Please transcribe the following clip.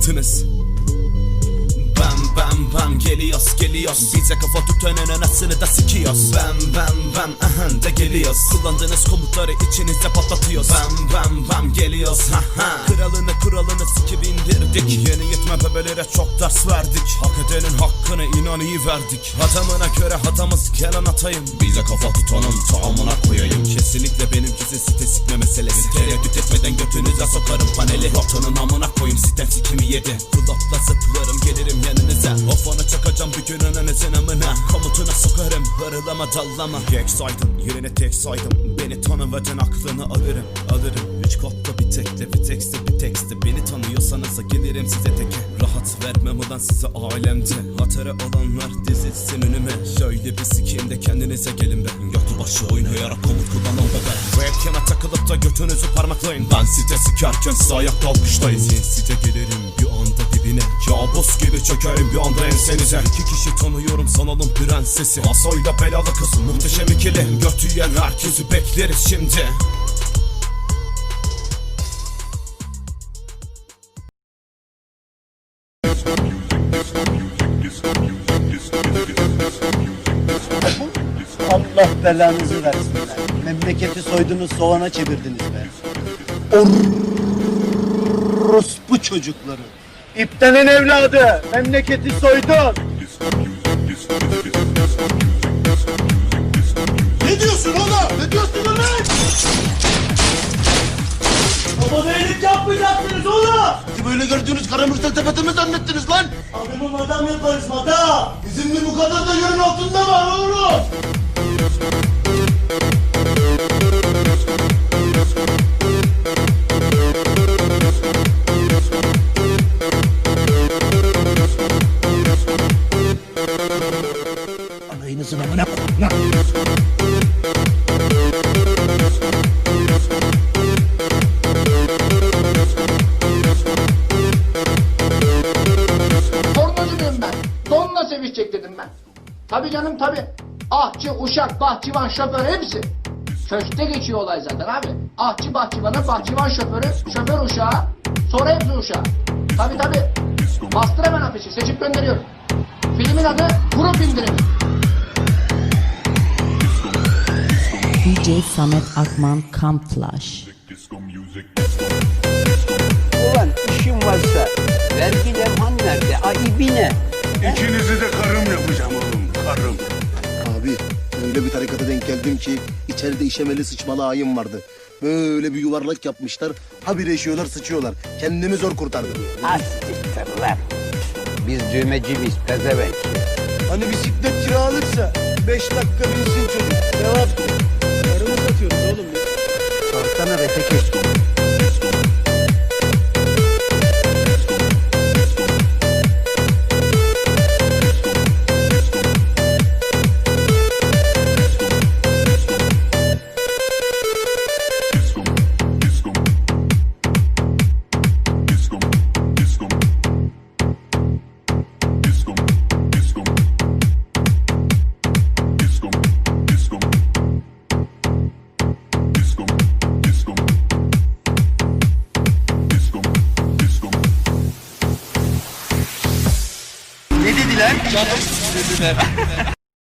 bıktınız Bam bam bam geliyoruz geliyoruz. Bize kafa tutanın anasını da sikiyoruz. Bam bam bam aha da geliyoruz. Kullandığınız komutları içinizde patlatıyoruz. Bam bam bam geliyoruz ha ha Kralını kuralını sikip indirdik. Yeni yetme bebelere çok ders verdik. Hak edenin hakkını inan iyi verdik Adamına göre adamız gel anlatayım. Bize kafa tutanın tamamına koyayım. Kesinlikle benimkisi site sikme meselesi. Tereddüt etmeden götünüze sokarım paneli. Rotanın amına koyayım sitem sikimi yedi. Kulakla zıplarım gelirim yanınıza. Ofana çakacağım bir gün ananızın amına. Komutuna sokarım hırılama dallama Gek saydım yerine tek saydım. Beni tanımadan aklını alırım alırım. Üç kodda bir tekte bir tekste bir tekste. Beni tanıyorsanız gelirim size teke. Rahat vermem ulan size alemde Hatara olanlar dizilsin önüme. Şöyle bir sikeyim de kendinize gelin be. Götü başı oynayarak komut kullanan bebe. Webcam'e takılıp da götünüzü parmaklayın. Ben site sikerken siz ayakta alkışlayın Sin site gelirim bir Kabus gibi çökerim bir anda ensenize İki kişi tanıyorum sanalım prensesi Asoyla belalı kız muhteşem ikili Götü yiyen herkesi bekleriz şimdi Allah belanızı versin be. Memleketi soydunuz soğana çevirdiniz be. Orospu çocukları. İptenin evladı. Memleketi soydun. Ne diyorsun oğlum? Ne diyorsun lan? Baba beylik yapmayacaksınız oğlum. Bizi böyle gördüğünüz karamürsel tepete zannettiniz lan? Adamı madam yaparız madam. Bizim bir bu kadar da yerin altında var oğlum. Sevişecek dedim ben. Tabii canım tabii. Ahçı, uşak, bahçıvan, şoför hepsi. Köşkte geçiyor olay zaten abi. Ahçı bahçıvanı, bahçıvan şoförü, şoför uşağı, sonra hepsi uşağı. Tabii tabii. Bastır hemen afişi, seçip gönderiyorum. Filmin adı Grup İndirimi. DJ Samet Akman Camp Flash. Ulan işim varsa vergi levhan nerede? Ayıbı ne? Tarikata denk geldim ki içeride işemeli sıçmalı ayım vardı. Böyle bir yuvarlak yapmışlar. Habire işiyorlar sıçıyorlar. Kendimi zor kurtardım. Hastiktir lan. Biz düğmeci miyiz pezevenk? Hani bisiklet kiralıksa 5 dakika binsin çocuk. Ne dediler? Canım dediler.